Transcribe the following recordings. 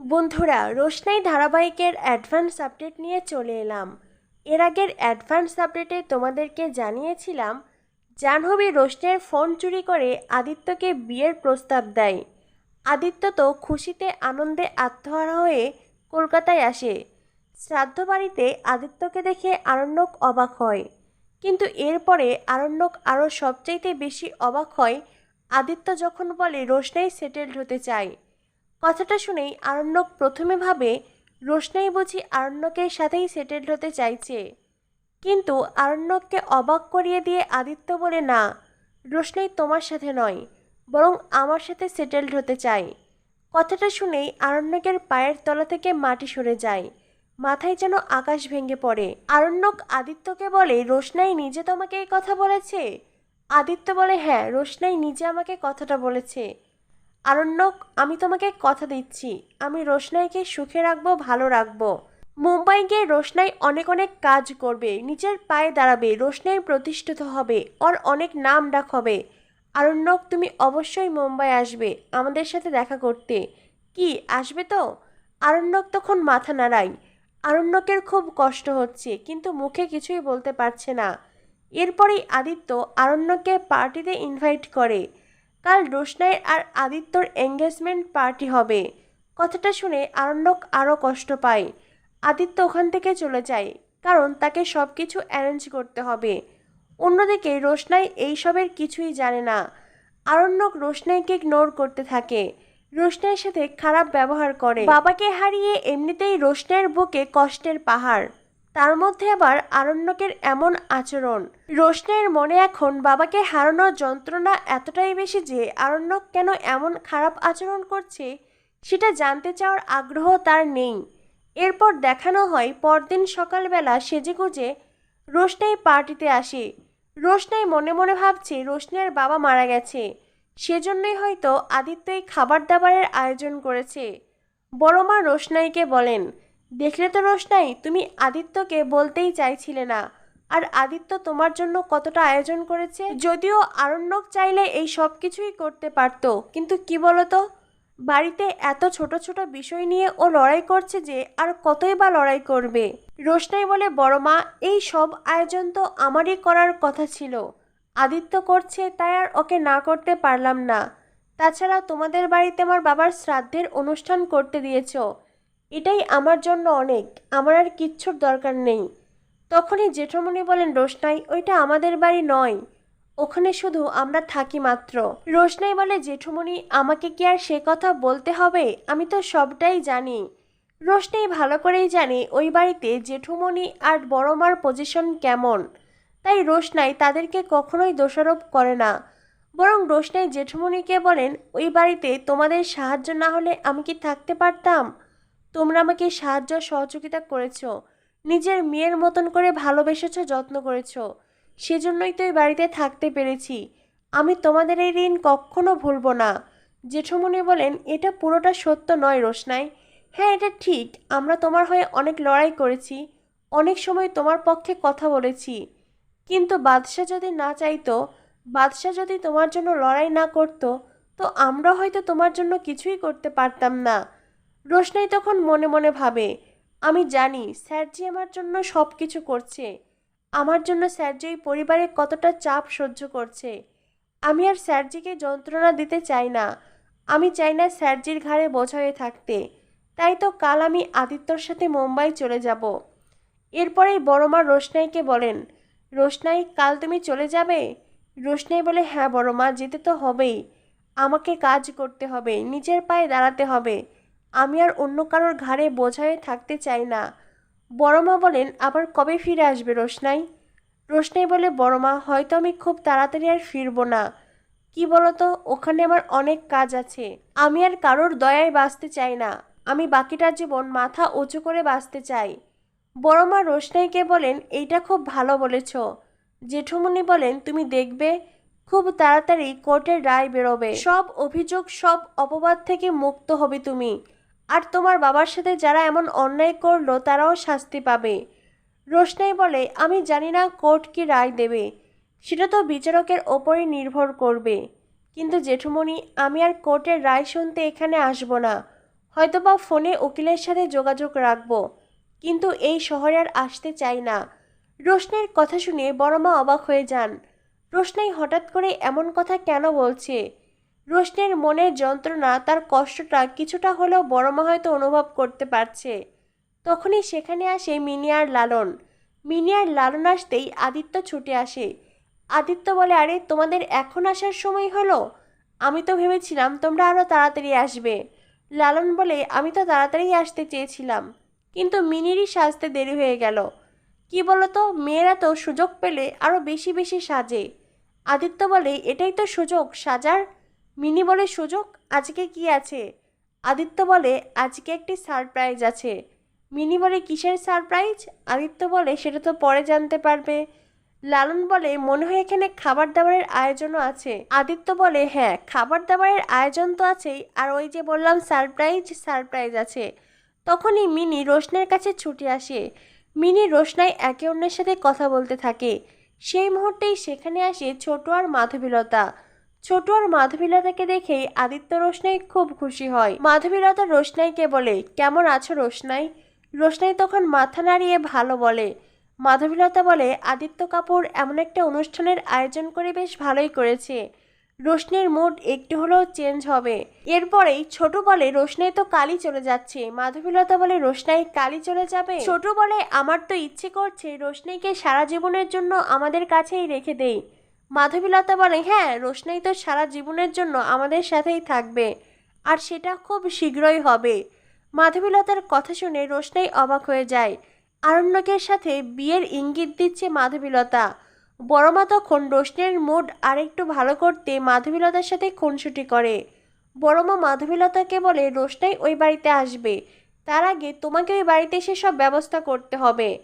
বন্ধুরা, রোশনাই ধারাবাহিকের advance update নিয়ে চলে এলাম। এর আগের অ্যাডভান্স আপডেটে তোমাদেরকে জানিয়েছিলাম, জাহ্নবী রোশনের ফোন চুরি করে আদিত্যকে বিয়ের প্রস্তাব দেয়। আদিত্য তো খুশিতে আনন্দে আত্মহারা হয়ে কলকাতায় আসে। শ্রাদ্ধ বাড়িতে আদিত্যকে দেখে আরণ্যক অবাক হয়। কিন্তু এরপরে আরণ্যক আরও সবচাইতে বেশি অবাক হয়, আদিত্য যখন বলে, রোশনাই সেটেলড হতে চায়। কথাটা শুনেই আরণ্যক প্রথমে ভাবে, রোশনাই বুঝি আরণ্যকের সাথেই সেটেলড হতে চাইছে। কিন্তু আরণ্যককে অবাক করিয়ে দিয়ে আদিত্য বলে, না, রোশনাই তোমার সাথে নয়, বরং আমার সাথে সেটেলড হতে চাই কথাটা শুনেই আরণ্যকের পায়ের তলা থেকে মাটি সরে যায়, মাথায় যেন আকাশ ভেঙে পড়ে। আরণ্যক আদিত্যকে বলে, রোশনাই নিজে তোমাকে এই কথা বলেছে? আদিত্য বলে হ্যাঁ রোশনাই নিজে আমাকে কথাটা বলেছে। আরণ্যক, আমি তোমাকে কথা দিচ্ছি। আমি রোশনাইকে সুখে রাখব, ভালো রাখব। মুম্বাই গিয়ে রোশনাই অনেক অনেক কাজ করবে, নিজের পায়ে দাঁড়াবে, রোশনাই প্রতিষ্ঠিত হবে, ওর অনেক নাম ডাক হবে। আরণ্যক, তুমি অবশ্যই মুম্বাই আসবে, আমাদের সাথে দেখা করতে। কি, আসবে তো? আরণ্যক তখন মাথা নাড়াই আরণ্যকের খুব কষ্ট হচ্ছে, কিন্তু মুখে কিছুই বলতে পারছে না। এরপরেই আদিত্য আরণ্যককে পার্টিতে ইনভাইট করে। কাল রোশনাইয়ের আর আদিত্যর এঙ্গেজমেন্ট পার্টি হবে। কথাটা শুনে আরণ্যক আরও কষ্ট পায়। আদিত্য ওখান থেকে চলে যায়, কারণ তাকে সব কিছু অ্যারেঞ্জ করতে হবে। অন্যদিকে রোশনাই এইসবের কিছুই জানে না। আরণ্যক রোশনাইকে ইগনোর করতে থাকে। রোশনাইয়ের সাথে খারাপ ব্যবহার করে। বাবাকে হারিয়ে এমনিতেই রোশনাইয়ের বুকে কষ্টের পাহাড়। তার মধ্যে আবার আরণ্যকের এমন আচরণ। রোশনের মনে এখন বাবাকে হারানোর যন্ত্রণা এতটাই বেশি যে আরণ্যক কেন এমন খারাপ আচরণ করছে সেটা জানতে চাওয়ার আগ্রহ তার নেই। এরপর দেখানো হয় পরদিন সকালবেলা সেজেগুজে রোশনাই পার্টিতে আসে। রোশনাই মনে মনে ভাবছে রোশনাইয়ের বাবা মারা গেছে। সেজন্যই হয়তো আদিত্য এই খাবার দাবারের আয়োজন করেছে। বড় মা রোশনাইকে বলেন দেখলে তো রোশনাই তুমি আদিত্যকে বলতেই চাইছিলে না। আর আদিত্য তোমার জন্য কতটা আয়োজন করেছে? যদিও আরণ্যক চাইলে এই সব কিছুই করতে পারতো, কিন্তু কি বলতো? বাড়িতে এত ছোট ছোট বিষয় নিয়ে ও লড়াই করছে যে আর কতই বা লড়াই করবে। রোশনাই বলে, বড় মা, এই সব আয়োজন তো আমারই করার কথা ছিল। আদিত্য করছে তাই আর ওকে না করতে পারলাম না। তাছাড়া তোমাদের বাড়িতে আমার বাবার শ্রাদ্ধের অনুষ্ঠান করতে দিয়েছ। এটাই আমার জন্য অনেক, আমার আর কিচ্ছুর দরকার নেই। তখনই জেঠমণি বলেন, রোশনাই, ওইটা আমাদের বাড়ি নয়, ওখানে শুধু আমরা থাকি মাত্র। রোশনাই বলে, জেঠুমণি, আমাকে কি আর সে কথা বলতে হবে? আমি তো সবটাই জানি। রোশনাই, ভালো করেই জানে ওই বাড়িতে জেঠুমণি আর বড় মার পজিশন কেমন। তাই রোশনাই তাদেরকে কখনোই দোষারোপ করে না। বরং রোশনাই জেঠুমণিকে বলেন, ওই বাড়িতে তোমাদের সাহায্য না হলে আমি কি থাকতে পারতাম? তোমরা আমাকে সাহায্য সহযোগিতা করেছ। নিজের মেয়ের মতন করে ভালোবেসেছো, যত্ন করেছ। সেজন্যই তো এই বাড়িতে থাকতে পেরেছি। আমি তোমাদের এই ঋণ কখনো ভুলবো না। জেঠুমনি বলেন, এটা পুরোটা সত্য নয় রোশনাই। হ্যাঁ এটা ঠিক। আমরা তোমার হয়ে অনেক লড়াই করেছি। অনেক সময় তোমার পক্ষে কথা বলেছি। কিন্তু বাদশাহ যদি না চাইতো, বাদশাহ যদি তোমার জন্য লড়াই না করতো, তো আমরা হয়তো তোমার জন্য কিছুই করতে পারতাম না। রোশনাই তখন মনে মনে ভাবে, আমি জানি স্যারজি আমার জন্য সব কিছু করছে। আমার জন্য স্যারজি এই পরিবারে কতটা চাপ সহ্য করছে। আমি আর স্যারজিকে যন্ত্রণা দিতে চাই না। আমি চাই না স্যারজির ঘাড়ে বোঝা হয়ে থাকতে। তাই তো কাল আমি আদিত্যর সাথে মুম্বাই চলে যাব। এরপরেই বড় মা রোশনাইকে বলেন, রোশনাই, কাল তুমি চলে যাবে? রোশনাই বলে হ্যাঁ বড় মা যেতে তো হবেই। আমাকে কাজ করতে হবে, নিজের পায়ে দাঁড়াতে হবে। আমি আর অন্য কারোর ঘাড়ে বোঝায় থাকতে চাই না। বড়মা বলেন, আবার কবে ফিরে আসবে রোশনাই? রোশনাই বলে, বড়মা, হয়তো আমি খুব তাড়াতাড়ি আর ফিরবো না। কি বলতো, ওখানে আমার অনেক কাজ আছে। আমি আর কারোর দয়ায় বাঁচতে চাই না। আমি বাকিটা জীবন মাথা উঁচু করে বাঁচতে চাই। বড়মা রোশনাইকে বলেন, এইটা খুব ভালো বলেছ। জেঠুমনি বলেন, তুমি দেখবে, খুব তাড়াতাড়ি কোর্টের রায় বেরোবে। সব অভিযোগ, সব অপবাদ থেকে মুক্ত হবে তুমি। আর তোমার বাবার সাথে যারা এমন অন্যায় করল, তারাও শাস্তি পাবে। রোশনাই বলে, আমি জানি না কোর্ট কি রায় দেবে। সেটা তো বিচারকের ওপরই নির্ভর করবে। কিন্তু জেঠুমণি, আমি আর কোর্টের রায় শুনতে এখানে আসব না। হয়তোবা ফোনে উকিলের সাথে যোগাযোগ রাখব। কিন্তু এই শহরে আর আসতে চাই না। রোশনের কথা শুনে বড়মা অবাক হয়ে যান। রোশনাই হঠাৎ করে এমন কথা কেন বলছে? রোশনের মনের যন্ত্রণা, তার কষ্টটা কিছুটা হলেও বড়মা হয়তো অনুভব করতে পারছে। তখনই সেখানে আসে মিনি আর লালন। মিনি আর লালন আসতেই আদিত্য ছুটে আসে। আদিত্য বলে, আরে, তোমাদের এখন আসার সময় হলো? আমি তো ভেবেছিলাম তোমরা আরও তাড়াতাড়ি আসবে। লালন বলে, আমি তো তাড়াতাড়ি আসতে চেয়েছিলাম, কিন্তু মিনিরই সাজতে দেরি হয়ে গেল। কি বলতো, মেয়েরা তো সুযোগ পেলে আরও বেশি বেশি সাজে। আদিত্য বলে, এটাই তো সুযোগ, সাজার মিনি বলে, সুযোগ, আজকে কি আছে? আদিত্য বলে, আজকে একটি সারপ্রাইজ আছে। মিনি বলে, কিসের সারপ্রাইজ? আদিত্য বলে, সেটা তো পরে জানতে পারবে। লালন বলে, মনে হয় এখানে খাবার দাবারের আয়োজনও আছে। আদিত্য বলে হ্যাঁ খাবার দাবারের আয়োজন তো আছেই, আর ওই যে বললাম, সারপ্রাইজ সারপ্রাইজ আছে। তখনই মিনি রোশনের কাছে ছুটে আসে। মিনি রোশনাই একে অন্যের সাথে কথা বলতে থাকে। সেই মুহূর্তেই সেখানে আসে ছোট আর মাধবীলতা। ছোট আর মাধবীলতাকে দেখেই আদিত্য রোশনাই খুব খুশি হয়। মাধবীলতা রোশনাইকে বলে, কেমন আছো রোশনাই? রোশনাই তখন মাথা নাড়িয়ে ভালো বলে। মাধবীলতা বলে, আদিত্য কাপুর এমন একটা অনুষ্ঠানের আয়োজন করে বেশ ভালোই করেছে। রোশনির মুড একটু হলেও চেঞ্জ হবে। এরপরেই ছোট বলে, রোশনাই তো কালই চলে যাচ্ছে। মাধবীলতা বলে, রোশনাই কালই চলে যাবে? ছোট বলে, আমার তো ইচ্ছে করছে রোশনাইকে সারা জীবনের জন্য আমাদের কাছেই রেখে দেই। মাধবীলতা বলে হ্যাঁ রোশনাই তো সারা জীবনের জন্য আমাদের সাথেই থাকবে আর সেটা খুব শীঘ্রই হবে। মাধবীলতার কথা শুনে রোশনাই অবাক হয়ে যায়। আরণ্যকের সাথে বিয়ের ইঙ্গিত দিচ্ছে মাধবীলতা বড়মা তখন রোশনের মুড আরেকটু ভালো করতে মাধবীলতার সাথে খুনসুটি করে। বড়মা মাধবীলতাকে বলে, রোশনাই ওই বাড়িতে আসবে। তার আগে তোমাকে ওই বাড়িতে এসে সব ব্যবস্থা করতে হবে।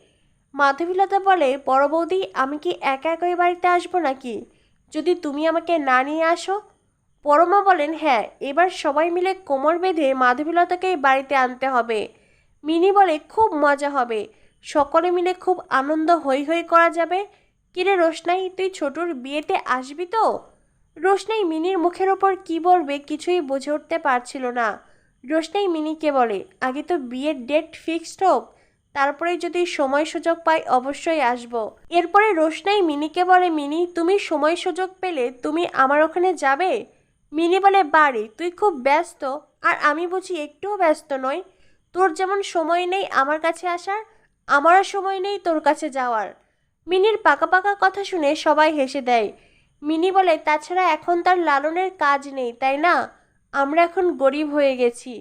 মাধবীলতা বলে, বড় বৌদি, আমি কি একা একা ওই বাড়িতে আসব নাকি? যদি তুমি আমাকে না নিয়ে আসো? পরমা বলেন হ্যাঁ এবার সবাই মিলে কোমর বেঁধে মাধবীলতাকে বাড়িতে আনতে হবে। মিনি বলে, খুব মজা হবে। সকলে মিলে খুব আনন্দ হই হই করা যাবে। কিরে রোশনাই, তুই ছোটুর বিয়েতে আসবি তো? রোশনাই মিনির মুখের ওপর কি বলবে কিছুই বুঝে উঠতে পারছিল না। রোশনাই মিনিকে বলে, আগে তো বিয়ের ডেট ফিক্সড হোক তারপরে যদি সময় সুযোগ পাই অবশ্যই আসব। এরপরে রোশনাই মিনিকে বলে, মিনি, তুমি সময় সুযোগ পেলে তুমি আমার ওখানে যাবে? মিনি বলে বাড়ি তুই খুব ব্যস্ত। আর আমি বুঝি একটুও ব্যস্ত নই। তোর যেমন সময় নেই আমার কাছে আসার, আমারও সময় নেই তোর কাছে যাওয়ার। মিনির পাকা পাকা কথা শুনে সবাই হেসে দেয়। মিনি বলে, তাছাড়া এখন তার লালনের কাজ নেই, তাই না? আমরা এখন গরিব হয়ে গেছি।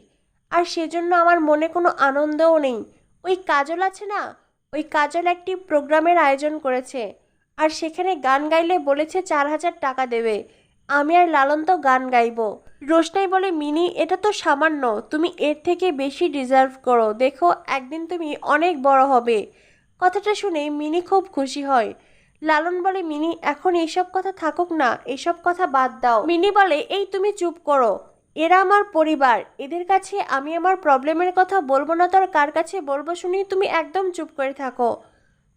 আর সেজন্য আমার মনে কোনো আনন্দও নেই। ওই কাজল আছে না? ওই কাজল একটি প্রোগ্রামের আয়োজন করেছে। আর সেখানে গান গাইলে বলেছে চার হাজার টাকা দেবে। আমি আর লালন তো গান গাইবো। রোশনাই বলে, মিনি, এটা তো সামান্য। তুমি এর থেকে বেশি ডিজার্ভ করো। দেখো, একদিন তুমি অনেক বড় হবে। কথাটা শুনে মিনি খুব খুশি হয়। লালন বলে, মিনি, এখন এইসব কথা থাকুক না। এসব কথা বাদ দাও। মিনি বলে, এই তুমি চুপ করো। এরা আমার পরিবার। এদের কাছে আমি আমার প্রবলেমের কথা বলব না তো আর কার কাছে বলব শুনি, তুমি একদম চুপ করে থাকো।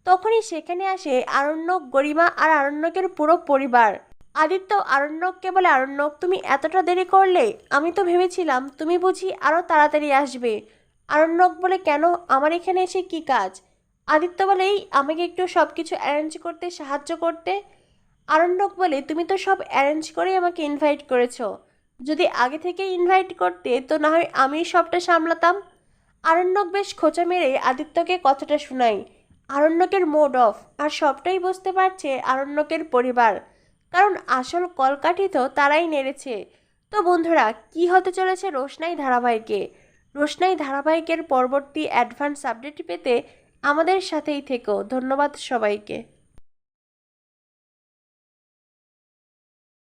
তখনই সেখানে আসে আরণ্যক গরিমা আর আরণ্যকের পুরো পরিবার। আদিত্য আরণ্যককে বলে আরণ্যক, তুমি এতটা দেরি করলে? আমি তো ভেবেছিলাম তুমি বুঝি আরও তাড়াতাড়ি আসবে। আরণ্যক বলে, কেন? আমার এখানে এসে কি কাজ? আদিত্য বলে, এই আমাকে একটু সব কিছু অ্যারেঞ্জ করতে, সাহায্য করতে। আরণ্যক বলে, তুমি তো সব অ্যারেঞ্জ করেই আমাকে ইনভাইট করেছ। যদি আগে থেকে ইনভাইট করতে, তো না হয় আমি সবটা সামলাতাম। আরণ্যক বেশ খোঁচা মেরে আদিত্যকে কথাটা শোনাই। আরণ্যকের মোড অফ আর সবটাই বুঝতে পারছে আরণ্যকের পরিবার। কারণ আসল কলকাঠি তো তারাই নেড়েছে। তো বন্ধুরা, কি হতে চলেছে রোশনাই ধারাবাহিকে? রোশনাই ধারাবাহিকের পরবর্তী অ্যাডভান্স আপডেট পেতে আমাদের সাথেই থেকো। ধন্যবাদ সবাইকে।